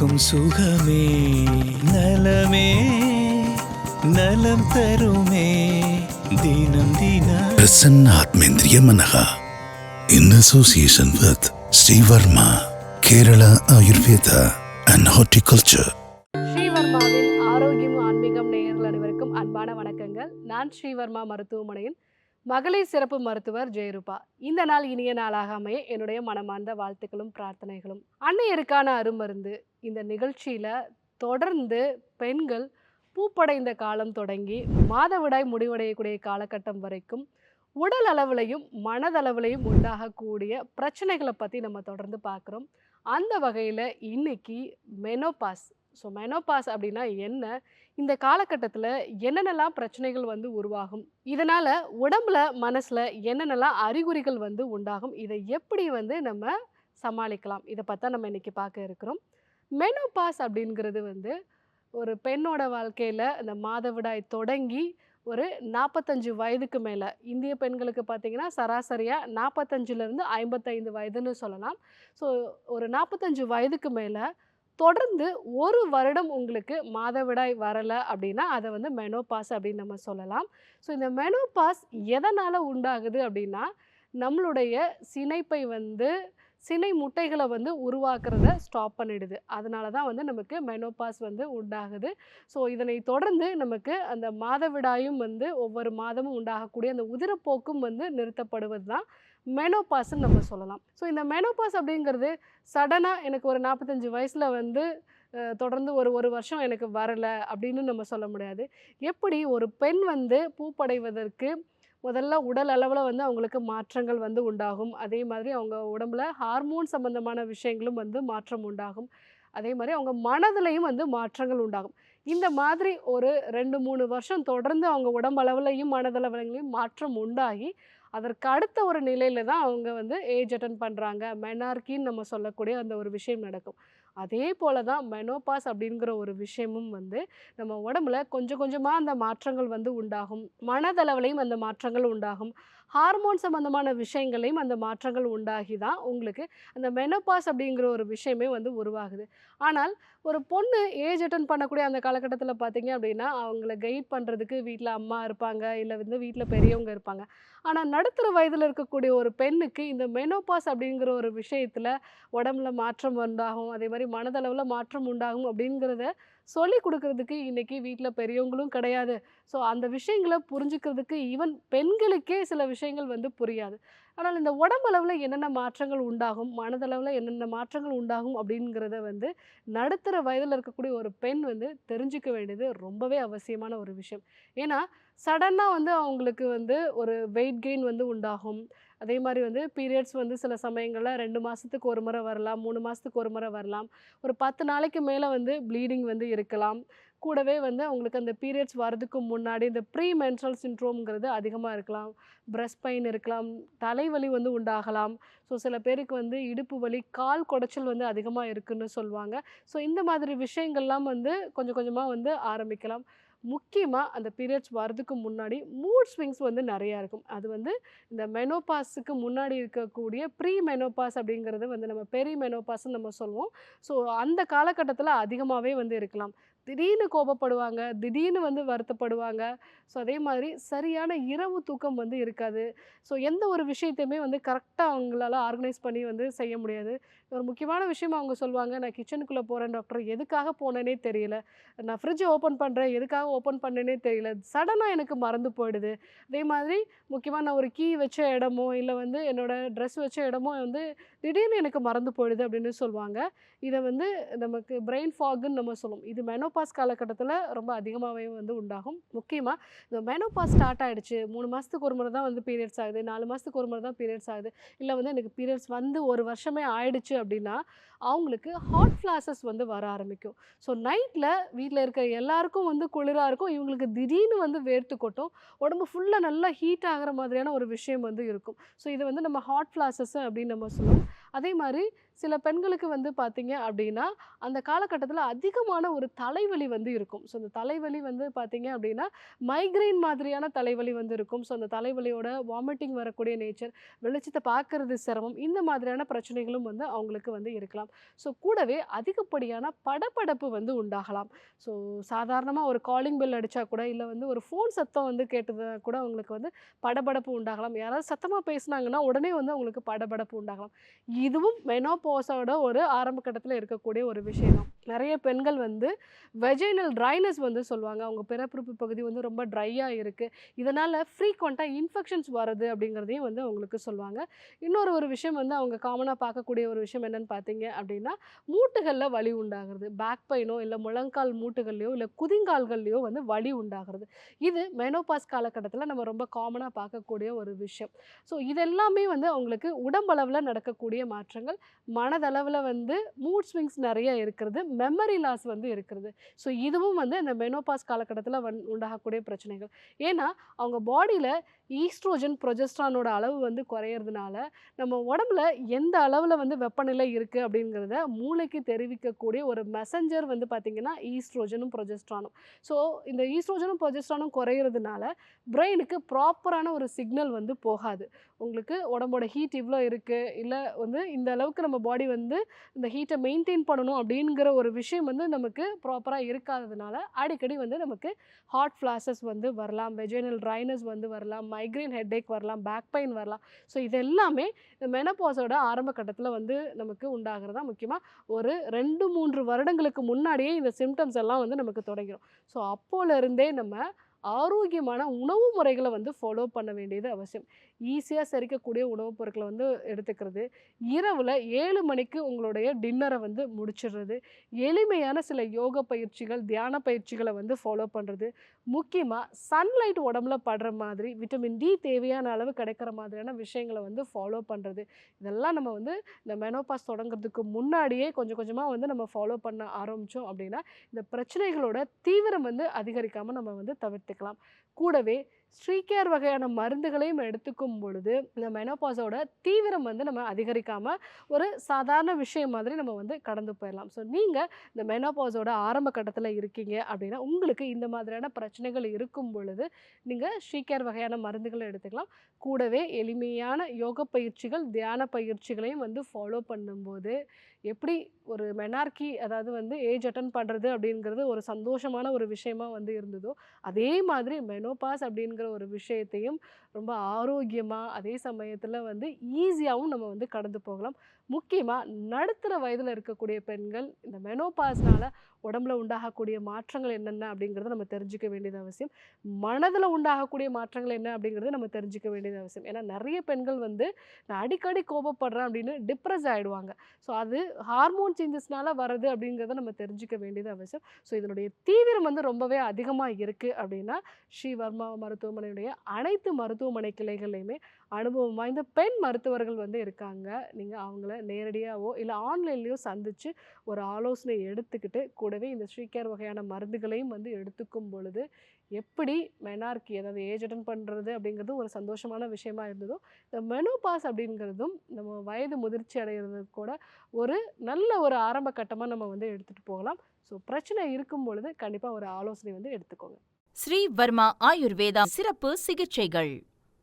என்றும் சுகம். சுகமே நலமே நலம் தருமே. தினம் தினம். பிரசன்ன ஆத்மேந்திரிய மனகா in association with Srivarma Kerala Ayurveda and horticulture ஸ்ரீவர்மாவின் ஆரோக்கியம் ஆன்மீகம் நேயர்கள் அனைவருக்கும் அன்பான வணக்கங்கள். நான் ஸ்ரீவர்மா மருத்துவமனையின் மகளிர் சிறப்பு மருத்துவர் ஜெயரூபா. இந்த நாள் இனிய நாளாக அமைய என்னுடைய மனமார்ந்த வாழ்த்துக்களும் பிரார்த்தனைகளும். அன்னையருக்கான அருமருந்து. இந்த நிகழ்ச்சியில் தொடர்ந்து பெண்கள் பூப்படைந்த காலம் தொடங்கி மாதவிடாய் முடிவடையக்கூடிய காலகட்டம் வரைக்கும் உடல் அளவுலையும் மனதளவுலையும் உண்டாகக்கூடிய பிரச்சனைகளை பற்றி நம்ம தொடர்ந்து பார்க்குறோம். அந்த வகையில் இன்னைக்கு மெனோபாஸ் ஸோ மெனோபாஸ் அப்படின்னா என்ன? இந்த காலகட்டத்தில் என்னென்னலாம் பிரச்சனைகள் வந்து உருவாகும்? இதனால் உடம்புல மனசில் என்னென்னலாம் அறிகுறிகள் வந்து உண்டாகும்? இதை எப்படி வந்து நம்ம சமாளிக்கலாம்? இதை பார்த்தா நம்ம இன்றைக்கி பார்க்க இருக்கிறோம். மெனோபாஸ் அப்படிங்கிறது வந்து ஒரு பெண்ணோட வாழ்க்கையில் இந்த மாதவிடாய் தொடங்கி ஒரு நாற்பத்தஞ்சு வயதுக்கு மேலே இந்திய பெண்களுக்கு பார்த்தீங்கன்னா சராசரியாக நாற்பத்தஞ்சிலேருந்து ஐம்பத்தைந்து வயதுன்னு சொல்லலாம். ஸோ ஒரு நாற்பத்தஞ்சு வயதுக்கு மேலே தொடர்ந்து ஒரு வருடம் உங்களுக்கு மாதவிடாய் வரலை அப்படின்னா அதை வந்து மெனோபாஸ் அப்படின்னு நம்ம சொல்லலாம். ஸோ இந்த மெனோபாஸ் எதனால் உண்டாகுது அப்படின்னா நம்மளுடைய சினைப்பை வந்து சினை முட்டைகளை வந்து உருவாக்குறத ஸ்டாப் பண்ணிடுது. அதனால தான் வந்து நமக்கு மெனோபாஸ் வந்து உண்டாகுது. ஸோ இதனை தொடர்ந்து நமக்கு அந்த மாதவிடாயும் வந்து ஒவ்வொரு மாதமும் உண்டாகக்கூடிய அந்த உதிரப்போக்கும் வந்து நிறுத்தப்படுவது தான் மெனோபாஸ்ன்னு நம்ம சொல்லலாம். ஸோ இந்த மெனோபாஸ் அப்படிங்கிறது சடனாக எனக்கு ஒரு நாற்பத்தஞ்சு வயசில் வந்து தொடர்ந்து ஒரு ஒரு வருஷம் எனக்கு வரலை அப்படின்னு நம்ம சொல்ல முடியாது. எப்படி ஒரு பெண் வந்து பூப்படைவதற்கு முதல்ல உடல் அளவில் வந்து அவங்களுக்கு மாற்றங்கள் வந்து உண்டாகும். அதே மாதிரி அவங்க உடம்புல ஹார்மோன் சம்பந்தமான விஷயங்களும் வந்து மாற்றம் உண்டாகும். அதே மாதிரி அவங்க மனதிலையும் வந்து மாற்றங்கள் உண்டாகும். இந்த மாதிரி ஒரு ரெண்டு மூணு வருஷம் தொடர்ந்து அவங்க உடம்பளவுலையும் மனதளவுலையும் மாற்றம் உண்டாகி அதற்கு அடுத்த ஒரு நிலையில தான் அவங்க வந்து ஏஜ் அட்டன் பண்ணுறாங்க மெனார்கின்னு நம்ம சொல்லக்கூடிய அந்த ஒரு விஷயம் நடக்கும். அதே போல தான் மெனோபாஸ் அப்படிங்கிற ஒரு விஷயமும் வந்து நம்ம உடம்புல கொஞ்சம் கொஞ்சமாக அந்த மாற்றங்கள் வந்து உண்டாகும். மனதளவுலையும் அந்த மாற்றங்கள் உண்டாகும். ஹார்மோன் சம்பந்தமான விஷயங்களையும் அந்த மாற்றங்கள் உண்டாகி தான் உங்களுக்கு அந்த மெனோபாஸ் அப்படிங்கிற ஒரு விஷயமே வந்து உருவாகுது. ஆனால் ஒரு பொண்ணு ஏஜ் அட்டன் பண்ணக்கூடிய அந்த காலகட்டத்தில் பார்த்தீங்க அப்படின்னா அவங்கள கைட் பண்ணுறதுக்கு வீட்டில் அம்மா இருப்பாங்க இல்லை வந்து வீட்டில் பெரியவங்க இருப்பாங்க. ஆனால் நடுத்தர வயதில் இருக்கக்கூடிய ஒரு பெண்ணுக்கு இந்த மெனோபாஸ் அப்படிங்கிற ஒரு விஷயத்தில் உடம்புல மாற்றம் உண்டாகும் அதே மாதிரி மனதளவில் மாற்றம் உண்டாகும் அப்படிங்கிறத சொல்லி கொடுக்கறதுக்கு இன்றைக்கி வீட்டில் பெரியவங்களும் கிடையாது. ஸோ அந்த விஷயங்களை புரிஞ்சுக்கிறதுக்கு ஈவன் பெண்களுக்கே சில விஷயங்கள் வந்து புரியாது. ஆனால் இந்த உடம்பளவில் என்னென்ன மாற்றங்கள் உண்டாகும்? மனதளவில் என்னென்ன மாற்றங்கள் உண்டாகும்? அப்படிங்கிறத வந்து நடுத்தர வயதில் இருக்கக்கூடிய ஒரு பெண் வந்து தெரிஞ்சுக்க வேண்டியது ரொம்பவே அவசியமான ஒரு விஷயம். ஏன்னா சடனாக வந்து அவங்களுக்கு வந்து ஒரு வெயிட் கெயின் வந்து உண்டாகும். அதே மாதிரி வந்து பீரியட்ஸ் வந்து சில சமயங்களில் ரெண்டு மாதத்துக்கு ஒரு முறை வரலாம் மூணு மாதத்துக்கு ஒரு முறை வரலாம். ஒரு பத்து நாளைக்கு மேலே வந்து ப்ளீடிங் வந்து இருக்கலாம். கூடவே வந்து அவங்களுக்கு அந்த பீரியட்ஸ் வரதுக்கு முன்னாடி இந்த ப்ரீ மென்ட்ரல் சின்ட்ரோம்ங்கிறது அதிகமாக இருக்கலாம். பிரஸ்ட் பெயின் இருக்கலாம் தலைவலி வந்து உண்டாகலாம். ஸோ சில பேருக்கு வந்து இடுப்பு வலி கால் குடைச்சல் வந்து அதிகமாக இருக்குன்னு சொல்லுவாங்க. ஸோ இந்த மாதிரி விஷயங்கள்லாம் வந்து கொஞ்சம் கொஞ்சமாக வந்து ஆரம்பிக்கலாம். முக்கியமாக அந்த பீரியட்ஸ் வரதுக்கு முன்னாடி மூட் ஸ்விங்ஸ் வந்து நிறையா இருக்கும். அது வந்து இந்த மெனோபாஸுக்கு முன்னாடி இருக்கக்கூடிய ப்ரீ மெனோபாஸ் அப்படிங்கிறது வந்து நம்ம பெரி மெனோபாஸ்ன்னு நம்ம சொல்லுவோம். ஸோ அந்த காலகட்டத்தில் அதிகமாகவே வந்து இருக்கலாம். திடீர்னு கோபப்படுவாங்க திடீர்னு வந்து வருத்தப்படுவாங்க. ஸோ அதே மாதிரி சரியான இரவு தூக்கம் வந்து இருக்காது. ஸோ எந்த ஒரு விஷயத்தையுமே வந்து கரெக்டாக அவங்களால ஆர்கனைஸ் பண்ணி வந்து செய்ய முடியாது. ஒரு முக்கியமான விஷயம் அவங்க சொல்லுவாங்க நான் கிச்சனுக்குள்ளே போகிறேன் டாக்டர் எதுக்காக போனேனே தெரியல. நான் ஃப்ரிட்ஜை ஓப்பன் பண்ணுறேன் எதுக்காக ஓப்பன் பண்ணேனே தெரியல. சடனாக எனக்கு மறந்து போயிடுது. அதே மாதிரி முக்கியமாக நான் ஒரு கீ வச்ச இடமோ இல்லை வந்து என்னோடய ட்ரெஸ் வச்ச இடமோ வந்து திடீர்னு எனக்கு மறந்து போயிடுது அப்படின்னு சொல்லுவாங்க. இதை வந்து நமக்கு பிரெயின் ஃபாகுன்னு நம்ம சொல்லுவோம். இது மெனோபாஸ் காலகட்டத்தில் ரொம்ப அதிகமாகவே வந்து உண்டாகும். முக்கியமாக இந்த மெனோபாஸ் ஸ்டார்ட் ஆகிடுச்சு மூணு மாதத்துக்கு ஒரு முறை தான் வந்து பீரியட்ஸ் ஆகுது. நாலு மாதத்துக்கு ஒரு முறை தான் பீரியட்ஸ் ஆகுது. இல்லை வந்து எனக்கு பீரியட்ஸ் வந்து ஒரு வருஷமே ஆயிடுச்சு அப்படின்னா அவங்களுக்கு ஹாட் ஃப்ளாஷஸ் வந்து வர ஆரம்பிக்கும். ஸோ நைட்டில் வீட்டில் இருக்கிற எல்லாருக்கும் வந்து குளிராக இருக்கும். இவங்களுக்கு திடீர்னு வந்து வேர்த்து கொட்டும். உடம்பு ஃபுல்லாக நல்லா ஹீட் ஆகிற மாதிரியான ஒரு விஷயம் வந்து இருக்கும். ஸோ இது வந்து நம்ம ஹாட் ஃப்ளாஷஸ் அப்படின்னு நம்ம சொல்லுவோம். அதே மாதிரி சில பெண்களுக்கு வந்து பார்த்தீங்க அப்படின்னா அந்த காலகட்டத்தில் அதிகமான ஒரு தலைவலி வந்து இருக்கும். ஸோ அந்த தலைவலி வந்து பார்த்தீங்க அப்படின்னா மைக்ரைன் மாதிரியான தலைவலி வந்து இருக்கும். ஸோ அந்த தலைவலியோட வாமிட்டிங் வரக்கூடிய நேச்சர் வெளிச்சத்தை பார்க்கறது சிரமம் இந்த மாதிரியான பிரச்சனைகளும் வந்து அவங்களுக்கு வந்து இருக்கலாம். ஸோ கூடவே அதிகப்படியான படபடப்பு வந்து உண்டாகலாம். ஸோ சாதாரணமாக ஒரு காலிங் பெல் அடித்தா கூட இல்லை வந்து ஒரு ஃபோன் சத்தம் வந்து கேட்டது கூட அவங்களுக்கு வந்து படபடப்பு உண்டாகலாம். யாராவது சத்தமாக பேசுனாங்கன்னா உடனே வந்து அவங்களுக்கு படபடப்பு உண்டாகலாம். இதுவும் மெனோபோஸோட ஒரு ஆரம்ப கட்டத்தில் இருக்கக்கூடிய ஒரு விஷயம் நிறைய பெண்கள் வந்து வெஜைனல் ட்ரைனஸ் வந்து சொல்லுவாங்க. அவங்க பிறப்புறுப்பு பகுதி வந்து ரொம்ப ட்ரையாக இருக்குது இதனால் ஃப்ரீக்வெண்ட்டாக இன்ஃபெக்ஷன்ஸ் வருது அப்படிங்கிறதையும் வந்து அவங்களுக்கு சொல்லுவாங்க. இன்னொரு ஒரு விஷயம் வந்து அவங்க காமனாக பார்க்கக்கூடிய ஒரு விஷயம் என்னன்னு பார்த்தீங்க அப்படின்னா மூட்டுகளில் வலி உண்டாகிறது. பேக் பெயினோ இல்லை முழங்கால் மூட்டுகள்லையோ இல்லை குதிங்கால்கள்லையோ வந்து வலி உண்டாகிறது. இது மெனோபாஸ் காலகட்டத்தில் நம்ம ரொம்ப காமனாக பார்க்கக்கூடிய ஒரு விஷயம். ஸோ இதெல்லாமே வந்து அவங்களுக்கு உடம்பளவில் நடக்கக்கூடிய மாற்றங்கள். மனதளவில் வந்து மூட் ஸ்விங்ஸ் நிறைய இருக்கிறது. மெமரி லாஸ் வந்து இருக்கிறது. ஸோ இதுவும் வந்து இந்த மெனோபாஸ் காலகட்டத்தில் வந் உண்டாகக்கூடிய பிரச்சனைகள். ஏன்னா அவங்க பாடியில் ஈஸ்ட்ரோஜன் ப்ரொஜெஸ்ட்ரானோட அளவு வந்து குறையிறதுனால நம்ம உடம்புல எந்த அளவில் வந்து வெப்பநிலை இருக்குது அப்படிங்கிறத மூளைக்கு தெரிவிக்கக்கூடிய ஒரு மெசஞ்சர் வந்து பார்த்திங்கன்னா ஈஸ்ட்ரோஜனும் ப்ரொஜெஸ்ட்ரானும். ஸோ இந்த ஈஸ்ட்ரோஜனும் ப்ரொஜெஸ்ட்ரானும் குறையிறதுனால பிரெயினுக்கு ப்ராப்பரான ஒரு சிக்னல் வந்து போகாது. உங்களுக்கு உடம்போட ஹீட் இவ்வளோ இருக்குது இல்லை வந்து இந்த அளவுக்கு நம்ம பாடி வந்து இந்த ஹீட்டை மெயின்டைன் பண்ணணும் அப்படிங்கிற ஒரு விஷயம் வந்து நமக்கு ப்ராப்பராக இருக்காததுனால அடிக்கடி வந்து நமக்கு ஹாட் ஃப்ளாஷஸ் வந்து வரலாம் வெஜைனல் ட்ரைனஸ் வந்து வரலாம் மைக்ரைன் ஹெட்டேக் வரலாம் பேக் பெயின் வரலாம். ஸோ இது எல்லாமே இந்த மெனப்பாஸோட ஆரம்ப கட்டத்தில் வந்து நமக்கு உண்டாகிறதா முக்கியமாக ஒரு ரெண்டு மூன்று வருடங்களுக்கு முன்னாடியே இந்த சிம்டம்ஸ் எல்லாம் வந்து நமக்கு தொடங்கிடும் ஸோ அப்போலேருந்தே நம்ம ஆரோக்கியமான உணவு முறைகளை வந்து ஃபாலோ பண்ண வேண்டியது அவசியம். ஈஸியாக செரிக்கக்கூடிய உணவுப் பொருட்களை வந்து எடுத்துக்கிறது. இரவில் ஏழு மணிக்கு உங்களுடைய டின்னரை வந்து முடிச்சிடுறது எளிமையான சில யோக பயிற்சிகள் தியான பயிற்சிகளை வந்து ஃபாலோ பண்ணுறது முக்கியமாக சன்லைட் உடம்புல படுற மாதிரி விட்டமின் டி தேவையான அளவு கிடைக்கிற மாதிரியான விஷயங்களை வந்து ஃபாலோ பண்ணுறது இதெல்லாம் நம்ம வந்து இந்த மெனோபாஸ் தொடங்குறதுக்கு முன்னாடியே கொஞ்சம் கொஞ்சமாக வந்து நம்ம ஃபாலோ பண்ண ஆரம்பித்தோம் அப்படின்னா இந்த பிரச்சனைகளோட தீவிரம் வந்து அதிகரிக்காமல் நம்ம வந்து தவிர்த்துக்கலாம். கூடவே ஸ்ரீகேர் வகையான மருந்துகளையும் எடுத்துக்கும் பொழுது இந்த மெனோபாஸோட தீவிரம் வந்து நம்ம அதிகரிக்காமல் ஒரு சாதாரண விஷயம் மாதிரி நம்ம வந்து கடந்து போயிடலாம். ஸோ நீங்கள் இந்த மெனோபாஸோட ஆரம்ப கட்டத்தில் இருக்கீங்க அப்படின்னா உங்களுக்கு இந்த மாதிரியான பிரச்சனைகள் இருக்கும் பொழுது நீங்கள் ஸ்ரீகேர் வகையான மருந்துகளை எடுத்துக்கலாம். கூடவே எளிமையான யோக பயிற்சிகள் தியான பயிற்சிகளையும் வந்து ஃபாலோ பண்ணும்போது எப்படி ஒரு மெனார்கி அதாவது வந்து ஏஜ் அட்டன் பண்ணுறது அப்படிங்கிறது ஒரு சந்தோஷமான ஒரு விஷயமா வந்து இருந்ததோ அதே மாதிரி மெனோபாஸ் அப்படிங்கிற ஒரு விஷயத்தையும் ரொம்ப ஆரோக்கியமாக அதே சமயத்தில் வந்து ஈஸியாகவும் நம்ம வந்து கடந்து போகலாம். முக்கியமாக நடுத்தர வயதில் இருக்கக்கூடிய பெண்கள் இந்த மெனோபாஸ்னால உடம்புல உண்டாகக்கூடிய மாற்றங்கள் என்னென்ன அப்படிங்கிறத நம்ம தெரிஞ்சுக்க வேண்டியது அவசியம். மனதில் உண்டாகக்கூடிய மாற்றங்கள் என்ன அப்படிங்கிறத நம்ம தெரிஞ்சுக்க வேண்டியது அவசியம். ஏன்னா நிறைய பெண்கள் வந்து நான் அடிக்கடி கோபப்படுறேன் அப்படின்னு டிப்ரெஸ் ஆகிடுவாங்க ஸோ அது ஹார்மோன் சேஞ்சஸ்னால வருது அப்படிங்கிறத நம்ம தெரிஞ்சுக்க வேண்டியது அவசியம். ஸோ இதனுடைய தீவிரம் வந்து ரொம்பவே அதிகமாக இருக்குது அப்படின்னா ஸ்ரீ வர்மா மருத்துவமனையுடைய அனைத்து மருத்துவமனை கிளைகள்லையுமே அனுபவம் வாய்ந்த பெண் மருத்துவர்கள் வந்து இருக்காங்க. நீங்கள் அவங்கள நேரடியாகவோ இல்லை ஆன்லைன்லேயோ சந்தித்து ஒரு ஆலோசனை எடுத்துக்கிட்டு கூடவே இந்த ஸ்ரீகேர் வகையான மருந்துகளையும் வந்து எடுத்துக்கும் பொழுது எப்படி மெனார்க்கி அதாவது ஏஜ் அட்டன் பண்ணுறது அப்படிங்கிறது ஒரு சந்தோஷமான விஷயமா இருந்ததோ இந்த மெனோபாஸ் அப்படிங்கிறதும் நம்ம வயது முதிர்ச்சி அடைகிறது கூட ஒரு நல்ல ஒரு ஆரம்ப கட்டமாக நம்ம வந்து எடுத்துகிட்டு போகலாம். ஸோ பிரச்சனை இருக்கும் பொழுது கண்டிப்பாக ஒரு ஆலோசனை வந்து எடுத்துக்கோங்க. ஸ்ரீ வர்மா ஆயுர்வேதா சிறப்பு சிகிச்சைகள்.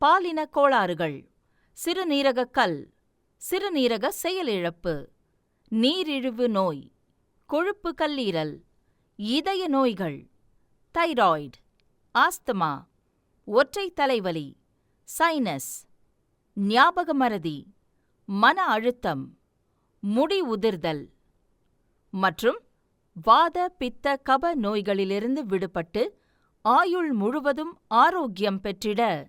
பாலின கோளாறுகள். சிறுநீரக கல். சிறுநீரக செயலிழப்பு. நீரிழிவு நோய். கொழுப்பு கல்லீரல். இதய நோய்கள். தைராய்டு. ஆஸ்துமா. ஒற்றை தலைவலி. சைனஸ். ஞாபக மறதி. மன அழுத்தம். முடி உதிர்தல். மற்றும் வாத பித்த கப நோய்களிலிருந்து விடுபட்டு ஆயுள் முழுவதும் ஆரோக்கியம் பெற்றிட.